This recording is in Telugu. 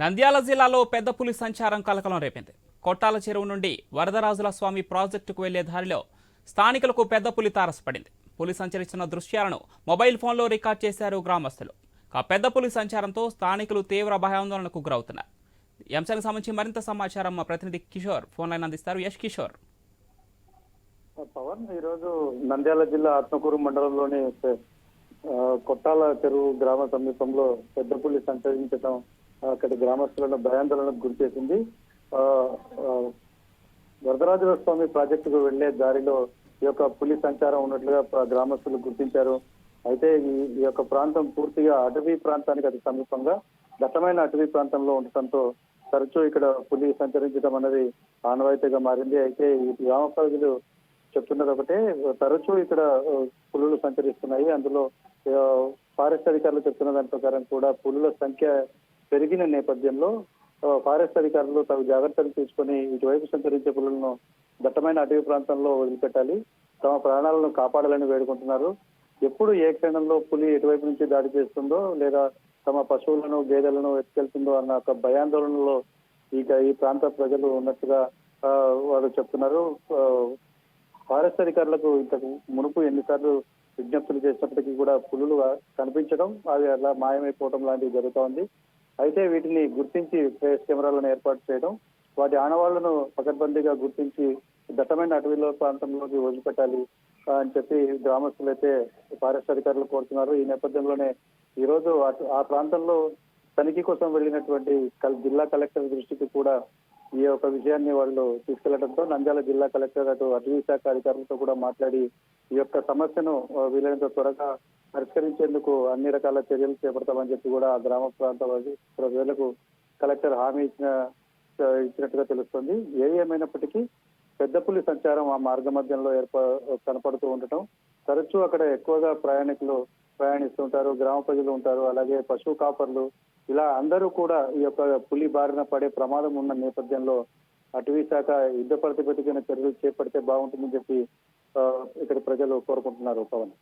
నంద్యాల జిల్లాలో పెద్ద పులి సంచారం కలకలం రేపింది. కొట్టాల చెరువు నుండి వరదరాజుల స్వామి ప్రాజెక్టుకు వెళ్ళే దారిలో స్థానికులకు పెద్ద పులి తారసపడింది. పులి సంచరిస్తున్న దృశ్యాలను మొబైల్ ఫోన్లో రికార్డ్ చేశారు గ్రామస్తులు. ఆ పెద్ద పులి సంచారంతో స్థానికులు తీవ్ర భయాందోళనకు గురవుతున్నారు. ఈ అంశానికి సంబంధించి మరింత సమాచారం మా ప్రతినిధి కిషోర్ ఫోన్ లైన్ అందిస్తారు. యష్ కిషోర్. పవన్ ఈరోజు నంద్యాల జిల్లా ఆత్మకూరు మండలంలోని కొట్టాల చెరువు గ్రామ సమీపంలో పెద్దపుల్లి సంచరించడం అక్కడ గ్రామస్తులను భయాందోళనకు గురిచేసింది చేసింది. వరదరాజుల స్వామి ప్రాజెక్టుకు వెళ్ళే దారిలో ఈ యొక్క పులి సంచారం ఉన్నట్లుగా గ్రామస్తులు గుర్తించారు. అయితే ఈ ఈ యొక్క ప్రాంతం పూర్తిగా అటవీ ప్రాంతానికి అతి సమీపంగా దట్టమైన అటవీ ప్రాంతంలో ఉండటంతో తరచూ ఇక్కడ పులి సంచరించడం అనేది ఆనవాయితీగా మారింది. అయితే ఈ గ్రామ ప్రజలు చెప్తున్నది ఒకటే తరచూ ఇక్కడ పులులు సంచరిస్తున్నాయి. అందులో ఫారెస్ట్ అధికారులు చెప్తున్న దాని ప్రకారం కూడా పులుల సంఖ్య పెరిగిన నేపథ్యంలో ఫారెస్ట్ అధికారులు తగు జాగ్రత్తలు తీసుకొని ఇటువైపు సంచరించే పులులను దట్టమైన అటవీ ప్రాంతంలో వదిలిపెట్టాలి. తమ ప్రాణాలను కాపాడాలని వేడుకుంటున్నారు. ఎప్పుడు ఏ క్షణంలో పులి ఎటువైపు నుంచి దాడి చేస్తుందో లేదా తమ పశువులను గేదెలను ఎత్తుకెళ్తుందో అన్న ఒక భయాందోళనలో ఇక ఈ ప్రాంత ప్రజలు ఉన్నట్టుగా వారు చెప్తున్నారు. ఫారెస్ట్ అధికారులకు ఇంతకు మునుపు ఎన్నిసార్లు విజ్ఞప్తులు చేసినప్పటికీ కూడా పులులు కనిపించడం అవి అలా మాయమైపోవడం లాంటివి జరుగుతోంది అయితే వీటిని గుర్తించి ఫేస్ కెమెరాలను ఏర్పాటు చేయడం వాటి ఆనవాళ్ళను పకడ్బందీగా గుర్తించి దట్టమైన అటవీలో ప్రాంతంలోకి వదిలిపెట్టాలి అని చెప్పి గ్రామస్తులు అయితే ఫారెస్ట్ అధికారులు కోరుతున్నారు. ఈ నేపథ్యంలోనే ఈ రోజు అటు- ఆ ప్రాంతంలో తనిఖీ కోసం వెళ్ళినటువంటి జిల్లా కలెక్టర్ దృష్టికి కూడా ఈ యొక్క విషయాన్ని వాళ్ళు తీసుకెళ్ళడంతో నంద్యాల జిల్లా కలెక్టర్ అటు అటవీ శాఖ అధికారులతో కూడా మాట్లాడి ఈ యొక్క సమస్యను వీలైనంత త్వరగా పరిష్కరించేందుకు అన్ని రకాల చర్యలు చేపడతామని చెప్పి కూడా ఆ గ్రామ ప్రాంత ప్రజలకు కలెక్టర్ హామీ ఇచ్చిన ఇచ్చినట్టుగా తెలుస్తుంది. ఏది ఏమైనప్పటికీ పెద్దపుల్లి సంచారం ఆ మార్గ మధ్యంలో ఏర్ప కనపడుతూ ఉండటం తరచూ అక్కడ ఎక్కువగా ప్రయాణికులు ప్రయాణిస్తుంటారు గ్రామ ప్రజలు ఉంటారు అలాగే పశు కాపర్లు ఇలా అందరూ కూడా ఈ యొక్క పులి బారిన పడే ప్రమాదం ఉన్న నేపథ్యంలో అటవీ శాఖ యుద్ధ ప్రతిపదికన చర్యలు చేపడితే బాగుంటుందని చెప్పి ఇక్కడ ప్రజలు కోరుకుంటున్నారు పవన్.